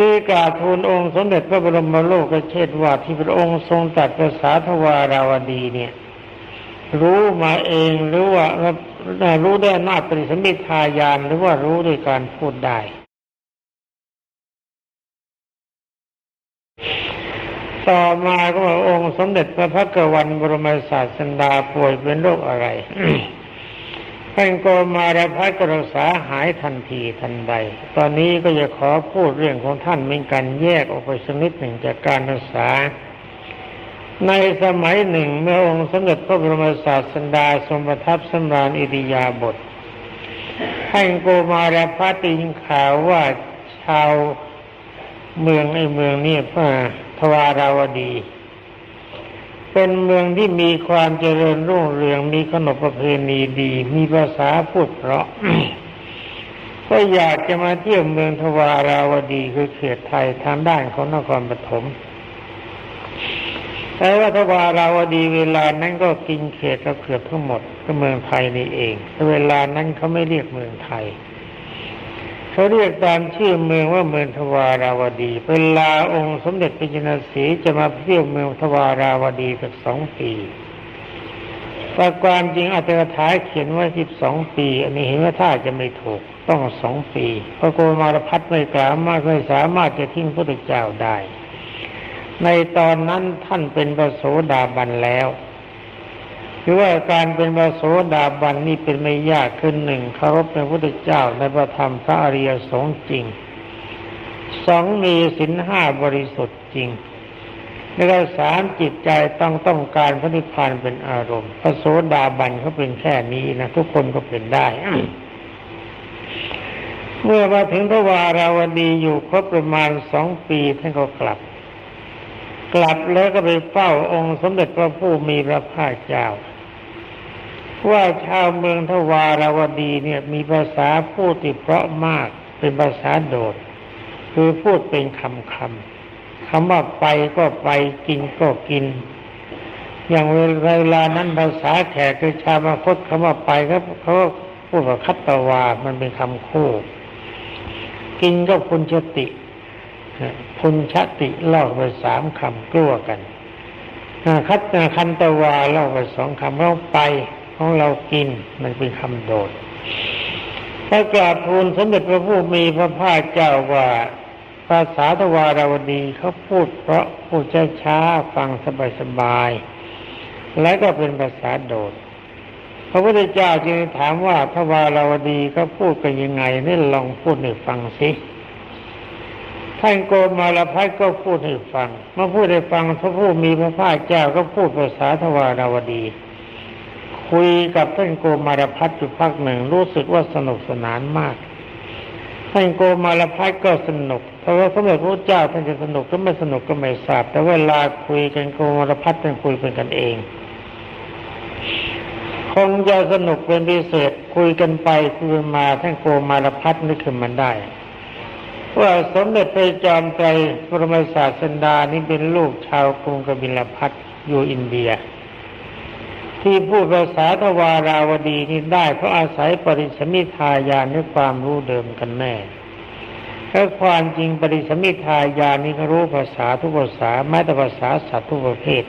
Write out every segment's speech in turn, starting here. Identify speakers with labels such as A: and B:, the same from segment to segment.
A: คือกราบทูลองค์สมเด็จพระบรมโลกเชษว่าที่พระองค์ทรงตรัสภาษาทวาราวดีเนี่ย รู้มาเองหรือว่ารู้ได้อำนาจปริสมิทายานหรือว่ารู้ด้วยการพูดได้ต่อมาก็ว่าองค์สมเด็จพระพักวันบรมศาสดาป่วยเป็นโรคอะไร ท่านโกมารพัฒก็รักษาหายทันทีทันใด ตอนนี้ก็จะขอพูดเรื่องของท่านเป็นการแยกออกไปสักนิดหนึ่งจากการรักษา ในสมัยหนึ่งเมื่อองค์สมเด็จพระบรมศาสดาทรงประทับสำราญอิริยาบถท่านโกมารพัฒได้ยินข่าวว่าชาวเมืองไอ้เมืองนี้พระทวาราวดี เป็นเมืองที่มีความเจริญรุ่งเรืองมีขนบประเพณีดี มีภาษาพูดเพราะก็อยากจะมาเที่ยวเมืองทวาราวดีคือเขตไทยทางด้านของนครปฐมแต่ว่าทวาราวดีเวลานั้นก็กินเขตเราเกือบทั้งหมดก็เมืองไทยนี่เองแต่เวลานั้นเขาไม่เรียกเมืองไทย เขาเรียกตามชื่อเมืองว่าเมืองทวาราวดีเวลาองค์สมเด็จพระจินสีจะมาเที่ยวเมืองทวาราวดีสักสองปีแต่ความจริงอัตถกถาเขียนไว้สิบสองปี อันนี้เห็นว่าถ้าจะไม่ถูกต้องสองปีเพราะโกมารพัฒไม่กล้ามากไม่สามารถจะทิ้งพระพุทธเจ้าได้ ในตอนนั้นท่านเป็นพระโสดาบันแล้ว คือว่าการเป็นพระโสดาบันนี่เป็นไม่ยากขึ้นหนึ่งเคารพในพระพุทธเจ้าในพระธรรมพระอริยสงฆ์จริงสองมีสินห้าบริสุทธิ์จริงแล้วก็สามจิตใจต้องต้องการพระนิพพานเป็นอารมณ์ พระโสดาบันเขาเป็นแค่นี้นะทุกคนก็เป็นได้ เมื่อมาถึงพระวาราวดีอยู่ครบประมาณสองปีท่านก็กลับ กลับแล้วก็ไปเฝ้าองค์สมเด็จพระผู้มีพระภาคเจ้า ว่าชาวเมืองทวาราวดีเนี่ยมีภาษาพูดที่เพราะมากเป็นภาษาโดด คือพูดเป็นคำคำคำว่าไปก็ไปกินก็กิน อย่างเวลานั้นภาษาแขกคือชาวมาคตคำว่าไปครับเขาพูดว่าคัตตวา มันเป็นคำคู่ กินก็พุนชติพุนชติเล่าไปสามคำกลัวกันคัตคันตวาเล่าไปสองคำเราไป ของเรากินมันเป็นคำโดดพระกราบทูลสมเด็จพระผู้มีพระภาคเจ้าว่าภาษาทวาราวดีเขาพูดเพราะพูดช้าๆฟังสบายๆและก็เป็นภาษาโดด พระพุทธเจ้าจึงถามว่าทวาราวดีเขาพูดกันยังไงนี่ลองพูดให้ฟังสิท่านโกมารพัฒก็พูดให้ฟังเมื่อพูดให้ฟังพระผู้มีพระภาคเจ้าก็พูดภาษาทวาราวดี คุยกับท่านโกมารพัฒอยู่พักหนึ่งรู้สึกว่าสนุกสนานมาก ท่านโกมารพัฒน์ก็สนุกแต่ว่าสมเด็จพระเจ้าท่านจะสนุกก็ไม่สนุกก็ไม่ทราบแต่เวลาคุยกันโกมารพัฒน์ท่านคุยเป็นกันเองคงจะสนุกเป็นพิเศษคุยกันไปคุยมาท่านโกมารพัฒน์นึกขึ้นมันได้ว่าสมเด็จพระจอมไตรบรมศาสดานี่เป็นลูกชาวกรุงกบิลพัทอยู่อินเดีย ที่พูดภาษาทวาราวดีนี่ได้ เพราะอาศัยปริสมิทายานในความรู้เดิมกันแน่ถ้าความจริงปริสมิทายานนี่เขารู้ภาษาทุกภาษาแม้แต่ภาษาสัตว์ทุกประเภท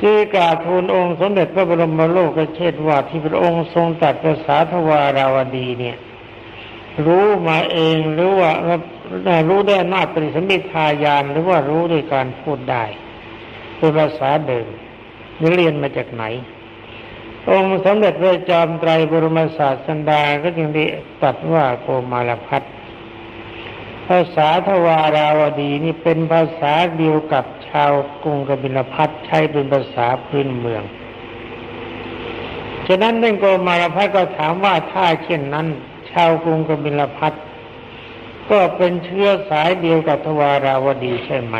A: จึงกราบทูลองค์สมเด็จพระบรมโลกเชษฐ์ว่าที่พระองค์ทรงตรัสภาษาทวาราวดีเนี่ย รู้มาเองหรือว่ารู้ได้นาปริสมิทายานหรือว่ารู้ด้วยการพูดได้เป็นภาษาเดิม นี่เรียนมาจากไหน องค์สมเด็จพระจอมไตรบรมศาสดาก็จึงได้ตรัสว่าโกมารพัฒภาษาทวาราวดีนี่เป็นภาษาเดียวกับชาวกรุงกบิลพัทใช้เป็นภาษาพื้นเมือง ฉะนั้นท่านโกมารพัฒก็ถามว่าถ้าเช่นนั้น ชาวกรุงกบิลพัทก็เป็นเชื้อสายเดียวกับทวาราวดีใช่ไหม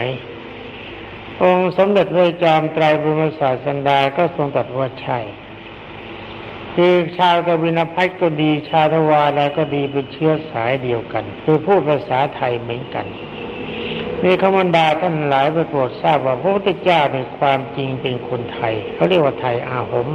A: องค์สมเด็จพระจอมไตรบรมศาสดาก็ทรงตรัสว่าใช่คือชาวกบินพัทก็ดี ชาวทวาราก็ดีเป็นเชื้อสายเดียวกัน คือพูดภาษาไทยเหมือนกันมีขมันดาท่านหลายไปโปรดทราบว่าพระพุทธเจ้าในความจริงเป็นคนไทยเขาเรียกว่าไทยอาหม